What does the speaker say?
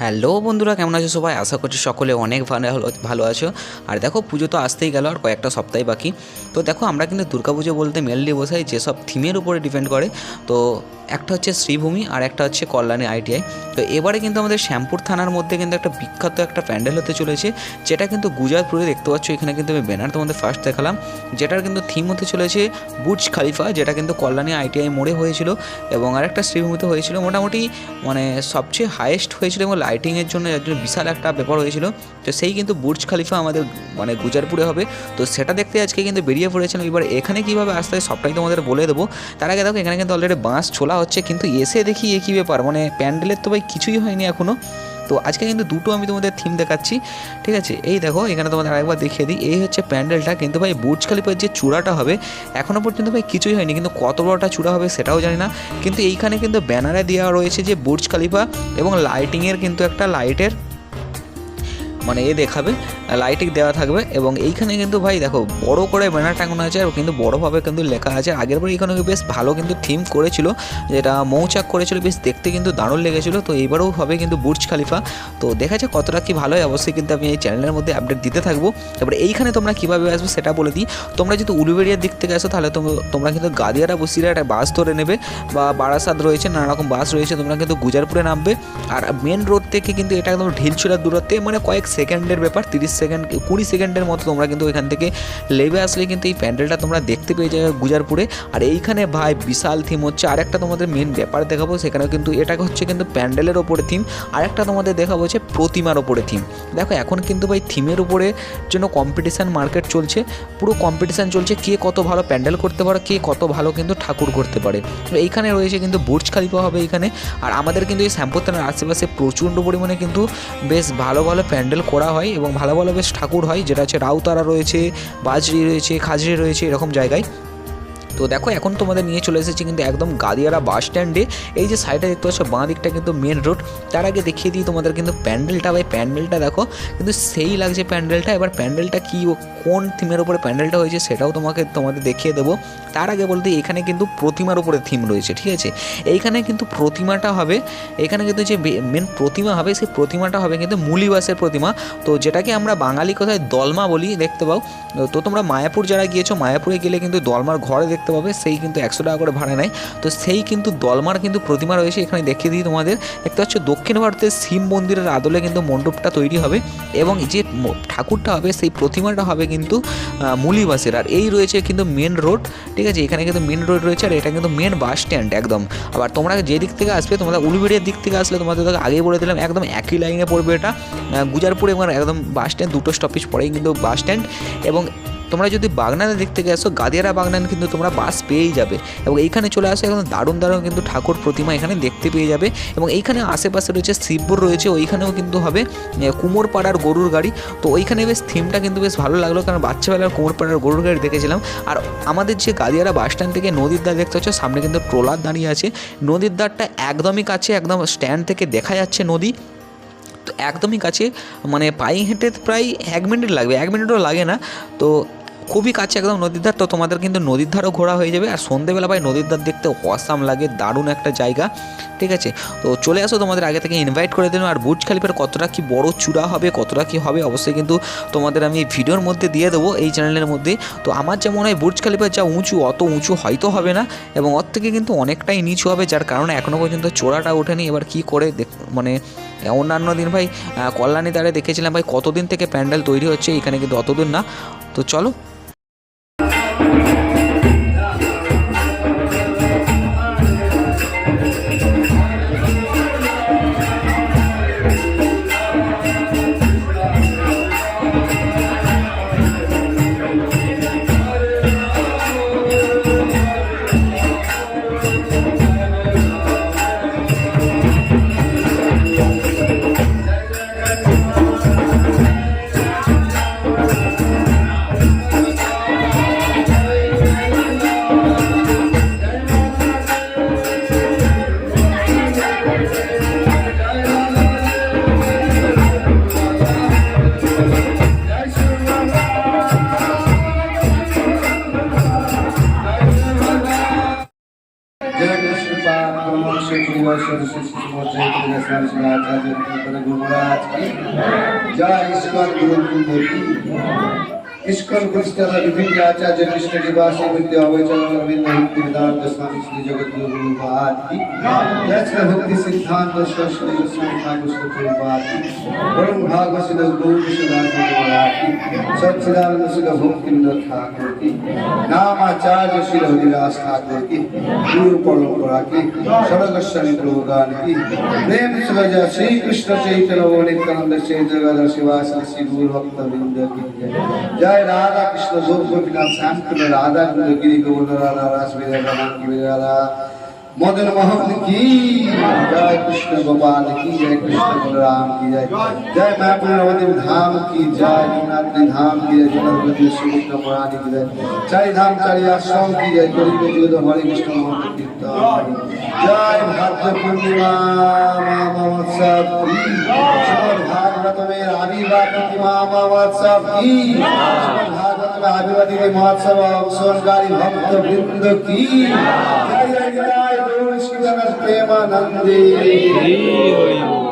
Hello বন্ধুরা, কেমন আছো সবাই? আশা করছি সকলে অনেক ভালো ভালো আছো। আর দেখো, পুজো তো আসতেই গেল আর কয়েকটা সপ্তাহ বাকি। তো দেখো, আমরা কিন্তু দুর্গাপুজো বলতে মেনলি বোঝাই যেসব থিমের উপরে ডিপেন্ড করে। তো একটা হচ্ছে শ্রীভূমি আর একটা হচ্ছে কল্যাণী আইটিআই তো এবারে কিন্তু আমাদের শ্যামপুর থানার মধ্যে কিন্তু একটা বিখ্যাত একটা প্যান্ডেল হতে চলেছে, যেটা কিন্তু গুজরাটপুরে দেখতে পাচ্ছ, এখানে কিন্তু আমি ব্যানার তোমাদের ফার্স্ট দেখালাম। যেটার কিন্তু থিম হতে চলেছে বুর্জ খালিফা, যেটা কিন্তু কল্যাণী আইটিআই মোড়ে হয়েছিল এবং আরেকটা শ্রীভূমিতে হয়েছিল, মোটামুটি মানে সবচেয়ে হায়েস্ট হয়েছিল এবং লাইটিংয়ের জন্য যার জন্য বিশাল একটা ব্যাপার হয়েছিল। তো সেই কিন্তু বুর্জ খালিফা আমাদের মানে গুজারপুরে হবে। তো সেটা দেখতে আজকে কিন্তু বেরিয়ে পড়েছিলাম এবার এখানে কীভাবে আসতে হয় সবটাই তোমাদের বলে দেবো। তার আগে দেখো, এখানে কিন্তু অলরেডি বাঁশ ছোলা হচ্ছে, কিন্তু এসে দেখি এ কী ব্যাপার? মানে প্যান্ডেলের তো ভাই কিছুই হয়নি এখনও তো আজকে কিন্তু দুটো আমি তোমাদের থিম দেখাচ্ছি, ঠিক আছে? এই দেখো, এখানে তোমাদের আরেকবার দেখিয়ে দিই, এই হচ্ছে প্যান্ডেলটা, কিন্তু ভাই বুর্জ খালিফার যে চূড়াটা হবে এখনও পর্যন্ত ভাই কিছুই হয়নি, কিন্তু কত বড়টা চূড়া হবে সেটাও জানি না, কিন্তু এইখানে কিন্তু ব্যানারে দেওয়া রয়েছে যে বুর্জ খালিফা এবং লাইটিংয়ের কিন্তু একটা লাইটের মানে এ দেখাবে লাইটিং দেওয়া থাকবে এবং এইখানে কিন্তু ভাই দেখো, বড় করে ব্যানার টাঙানো আছে আর কিন্তু বড়োভাবে কিন্তু লেখা আছে। আগের বার এখানে বেশ ভালো কিন্তু থিম করেছিল, যেটা মৌচাক করেছিল, বেশ দেখতে কিন্তু দারুণ লেগেছিলো। তো এইবারেও হবে কিন্তু বুর্জ খালিফা। তো দেখা যাক কতটা কি ভালো হয়। অবশ্যই কিন্তু আমি এই চ্যানেলের মধ্যে আপডেট দিতে থাকব। তারপরে এইখানে তোমরা কীভাবে আসবে সেটা বলে দিই। তোমরা যদি উলুবেড়িয়ার দিক থেকে আসো, তাহলে তোম- তোমরা কিন্তু গাদিয়ারা বসিরা একটা বাস ধরে নেবে বা বারাসাত রয়েছে, নানা রকম বাস রয়েছে, তোমরা কিন্তু গুজারপুরে নামবে। আর মেন রোড থেকে কিন্তু এটা একদম ঢিলছুড়ার দূরত্বে মানে কয়েক সেকেন্ডের ব্যাপার, তিরিশ সেকেন্ড, কুড়ি সেকেন্ডের মতো তোমরা কিন্তু এখান থেকে লেবে আসলে কিন্তু এই প্যান্ডেলটা তোমরা দেখতে পেয়ে যাবে গুজারপুরে। আর এইখানে ভাই বিশাল থিম হচ্ছে। আরেকটা তোমাদের মেন ব্যাপার দেখাবো সেখানে কিন্তু এটা হচ্ছে কিন্তু প্যান্ডেলের ওপরে থিম আর একটা তোমাদের দেখাবো হচ্ছে প্রতিমার ওপরে থিম দেখো এখন কিন্তু ভাই থিমের উপরে জন্য কম্পিটিশান মার্কেট চলছে। পুরো কম্পিটিশান চলছে, কে কত ভালো প্যান্ডেল করতে পারে, কে কত ভালো কিন্তু ঠাকুর করতে পারে। তো এইখানে রয়েছে কিন্তু বুর্জ খালিফা হবে এখানে। আর আমাদের কিন্তু এই শ্যামপুর থানার আশেপাশে প্রচণ্ড পরিমাণে কিন্তু বেশ ভালো ভালো প্যান্ডেল করা হয় এবং ভালো ভালো বেশ ঠাকুর হয়, যেটা হচ্ছে রাউতারা রয়েছে, বাজরি রয়েছে, খাজরি রয়েছে, এরকম জায়গায়। তো দেখো, এখন তোমাদের নিয়ে চলে এসেছি কিন্তু একদম গাদিয়ারা বাস স্ট্যান্ডে এই যে সাইডে দেখতে পাচ্ছ, বাঁ দিকটা কিন্তু মেন রোড তার আগে দেখিয়ে দিই তোমাদের কিন্তু প্যান্ডেলটা। ভাই, প্যান্ডেলটা দেখো, কিন্তু সেই লাগছে প্যান্ডেলটা। এবার প্যান্ডেলটা কী কোন থিমের উপরে প্যান্ডেলটা হয়েছে সেটাও তোমাকে, তোমাদের দেখিয়ে দেবো। তার আগে বলতে এখানে কিন্তু প্রতিমার উপরে থিম রয়েছে, ঠিক আছে? এইখানে কিন্তু প্রতিমাটা হবে, এখানে কিন্তু যে মেন প্রতিমা হবে, সেই প্রতিমাটা হবে কিন্তু মুলিবাসের প্রতিমা। তো যেটাকে আমরা বাঙালি কথায় দলমা বলি, দেখতে পাও। তো তোমরা মায়াপুর যারা গিয়েছো, মায়াপুরে গেলে কিন্তু দলমার ঘরে দেখতে পাবে, সেই কিন্তু একশো টাকা করে ভাড়া নেয়। তো সেই কিন্তু দলমার কিন্তু প্রতিমা রয়েছে, এখানে দেখিয়ে দিই তোমাদের। দেখতে পাচ্ছ, দক্ষিণ ভারতের শিব মন্দিরের আদলে কিন্তু মণ্ডপটা তৈরি হবে এবং যে ঠাকুরটা হবে, সেই প্রতিমাটা হবে কিন্তু মুলিবাসের। আর এই রয়েছে কিন্তু মেন রোড ঠিক আছে? এখানে কিন্তু মেন রোড রয়েছে, আর এটা কিন্তু মেন বাস স্ট্যান্ড একদম। আবার তোমরা যে দিক থেকে আসবে তোমরা উলুবেড়িয়ার দিক থেকে আসলে তোমাদের আগেই বলে দিলাম, একদম একই লাইনে পড়বে এটা। গুজারপুর এবং একদম বাস স্ট্যান্ড দুটো স্টপেজ পরেই কিন্তু বাস স্ট্যান্ড এবং তোমরা যদি বাগনানের দেখতে আসো গাদিয়ারা বাগনান কিন্তু তোমরা বাস পেয়েই যাবে। এবং এইখানে চলে আসো একদম দারুণ দারুণ কিন্তু ঠাকুর প্রতিমা এখানে দেখতে পেয়ে যাবে। এবং এইখানে আশেপাশে রয়েছে শিবপুর রয়েছে, ওইখানেও কিন্তু হবে কুমোরপাড়ার গরুর গাড়ি। তো ওইখানে বেশ থিমটা কিন্তু বেশ ভালো লাগল, কারণ বাচ্চাবেলার কুমোরপাড়ার গরুর গাড়ি দেখেছিলাম। আর আমাদের যে গাদিয়ারা বাস স্ট্যান্ড থেকে নদীর দ্বার দেখতে হচ্ছে সামনে কিন্তু ট্রলার দাঁড়িয়ে আছে। নদীর দ্বারটা একদমই কাছে, একদম স্ট্যান্ড থেকে দেখা যাচ্ছে নদী। তো একদমই কাছে মানে পায়ে হেঁটে প্রায় এক মিনিট লাগবে, এক মিনিটও লাগে না। তো খুবই কাছে একদম নদীর ধার, তো তোমাদের কিন্তু নদীর ধারও ঘোরা হয়ে যাবে। আর সন্ধেবেলা ভাই, নদীর ধার দেখতে অসাম লাগে, দারুণ একটা জায়গা, ঠিক আছে? তো চলে আসো তোমাদের আগে থেকে ইনভাইট করে দিলাম। আর বুর্জ খালিফার কতটা কি বড় চূড়া হবে, কতটা কি হবে, অবশ্যই কিন্তু তোমাদের আমি ভিডিওর মধ্যে দিয়ে দেবো, এই চ্যানেলের মধ্যে। তো আমার যা মনে হয় বুর্জ খালিফার যা উঁচু, অত উঁচু হয়তো হবে না, এবং ওর থেকে কিন্তু অনেকটাই নিচু হবে, যার কারণে এখনও পর্যন্ত চোরাটা ওঠেনি। এবার কি করে মানে অন্যান্য দিন ভাই কল্যাণী দ্বারে দেখেছিলাম ভাই, কতদিন থেকে প্যান্ডেল তৈরি হচ্ছে, এখানে কিন্তু অতদিন না। তো চলো गुरुआ सरस्वती श्रीमती आचार्य गुरुराज की जय इस्कॉन गुरुकुल की इस्कॉन गुरुस्तर विभिन्न आचार्य कृष्ण निवासी विद्या अवैचन अरविंद हिंद वेदांत स्वामी श्री जगतगुरु प्रभुपाद की जय भक्ति सिद्धांत सरस्वती स्वामी ठाकुर प्रभुपाद की परम भागवत गौर सदा सच्चिदानंद श्री भक्ति विनोद ठाकुर की नाम आचार्य श्री हरिदास ठाकुर की गुरु परंपरा की सड़गस्वामी प्रभुदान की प्रेम सुरजा श्री कृष्ण चैतन्य नित्यानंद श्री जगद शिवास श्री गुरु भक्त वृंद की जय जय राधा कृष्ण गोप गोपीनाथ श्याम कृष्ण राधा कुंज गिरी गोवर्धन राधा रास विजय राधा की विजय মদন মোহন কি? জয় কৃষ্ণ গোপাল কি, জয় কৃষ্ণ বলরাম কি, জয় জয় মায়াপুরী ধাম কি, জয় জগন্নাথ ধাম কি, জয় জগন্নাথ সুমিত্র মহানি কি, জয় চারি ধাম, চারি আশ্রম কি, জয় গরিব জীবন হরে কৃষ্ণ মোহন কীর্তন। জয় ভাদ্র পূর্ণিমা মহোৎসব কি? ভাগবতমের আবির্ভা প্রতিমা মহোৎসব কি ভাগবতমের আবির্ভাতিকে মহোৎসব অবসরকারী ভক্ত বৃন্দ কি? Namaste Manandi. Sí.